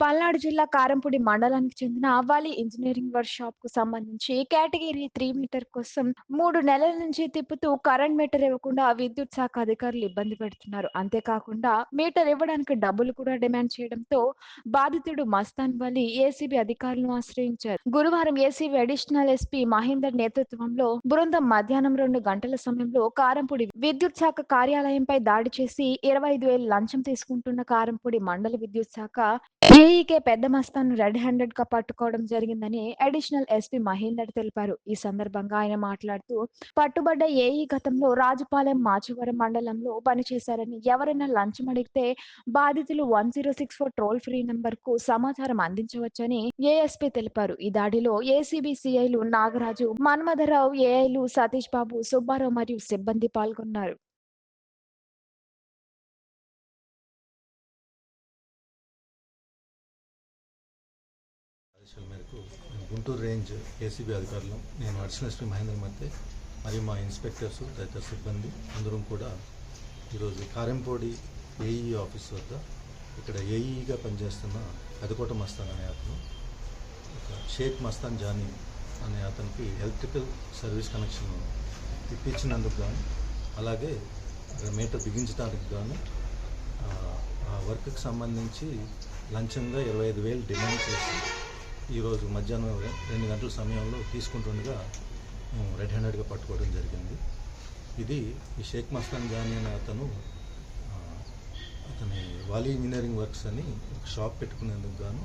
పల్నాడు జిల్లా కారంపూడి మండలానికి చెందిన అవ్వాలి ఇంజనీరింగ్ వర్క్ షాప్కు సంబంధించి కేటగిరీ త్రీ మీటర్ కోసం మూడు నెలల నుంచి తిప్పుతూ కరెంట్ మీటర్ ఇవ్వకుండా విద్యుత్ శాఖ అధికారులు ఇబ్బంది పెడుతున్నారు. అంతేకాకుండా మీటర్ ఇవ్వడానికి డబ్బులు కూడా డిమాండ్ చేయడంతో బాధితుడు మస్తాన్ వలి ఏసీబీ అధికారులను ఆశ్రయించారు. గురువారం ఏసీబీ అడిషనల్ ఎస్పీ మహేందర్ నేతృత్వంలో బృందం మధ్యాహ్నం రెండు గంటల సమయంలో కారంపూడి విద్యుత్ శాఖ కార్యాలయంపై దాడి చేసి ఇరవై ఐదు వేలు లంచం తీసుకుంటున్న కారంపూడి మండల విద్యుత్ శాఖ జేఈకే పెద్ద మస్తాన్ రెడ్ హ్యాండెడ్గా పట్టుకోవడం జరిగిందని అడిషనల్ ఎస్పీ మహేందర్ తెలిపారు. ఈ సందర్భంగా ఆయన మాట్లాడుతూ పట్టుబడ్డ ఏఈ గతంలో రాజుపాలెం మాచవరం మండలంలో పనిచేశారని ఎవరైనా లంచం అడిగితే బాధితులు one zero six four toll free నంబర్కు సమాచారం అందించవచ్చని ఏఎస్పీ తెలిపారు. ఈ దాడిలో ఏసీబీ సిఐలు నాగరాజు మన్మధరావు ఏఐలు సతీష్ బాబు సుబ్బారావు మరియు సిబ్బంది పాల్గొన్నారు. ఆదేశాల మేరకు మేము గుంటూరు రేంజ్ ఏసీబీ అధికారులు నేను అడిషనల్ ఎస్పీ మహేంద్ర మధ్య మరియు మా ఇన్స్పెక్టర్స్ తదితర సిబ్బంది అందరం కూడా ఈరోజు కారెంపోడి ఏఈ ఆఫీస్ వద్ద ఇక్కడ ఏఈగా పనిచేస్తున్న పెదకోట మస్తాన్ అనే అతను ఒక షేక్ మస్తాన్ జానీ అనే అతనికి ఎలక్ట్రికల్ సర్వీస్ కనెక్షన్ ఇప్పించినందుకు గాను అలాగే మీటర్ బిగించడానికి గాను ఆ, ఆ వర్క్కి సంబంధించి లంచంగా ఇరవై ఐదు వేలు డిమాండ్ చేసి ఈరోజు మధ్యాహ్నం రెండు గంటల సమయంలో తీసుకుంటుండగా మేము రెడ్ హ్యాండెడ్గా పట్టుకోవడం జరిగింది. ఇది ఈ షేక్ మస్తాన్ జానీ అనే అతను అతని వాలీ ఇంజనీరింగ్ వర్క్స్ అని ఒక షాప్ పెట్టుకునేందుకు గాను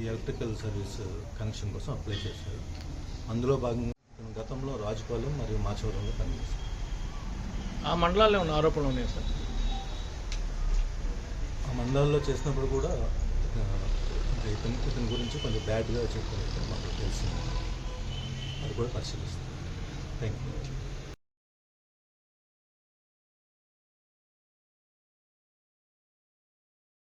ఈ ఎలక్ట్రికల్ సర్వీస్ కనెక్షన్ కోసం అప్లై చేశారు. అందులో భాగంగా గతంలో రాజుపాలెం మరియు మాచవరంలో పనిచేశారు. ఆ మండలాల్లో ఉన్న ఆరోపణలు ఉన్నాయి సార్? ఆ మండలాల్లో చేసినప్పుడు కూడా ఇతను ఇతని గురించి కొంచెం బ్యాడ్గా చెప్పినట్టు మాకు తెలిసింది అది కూడా పరిశీలిస్తాం. Thank you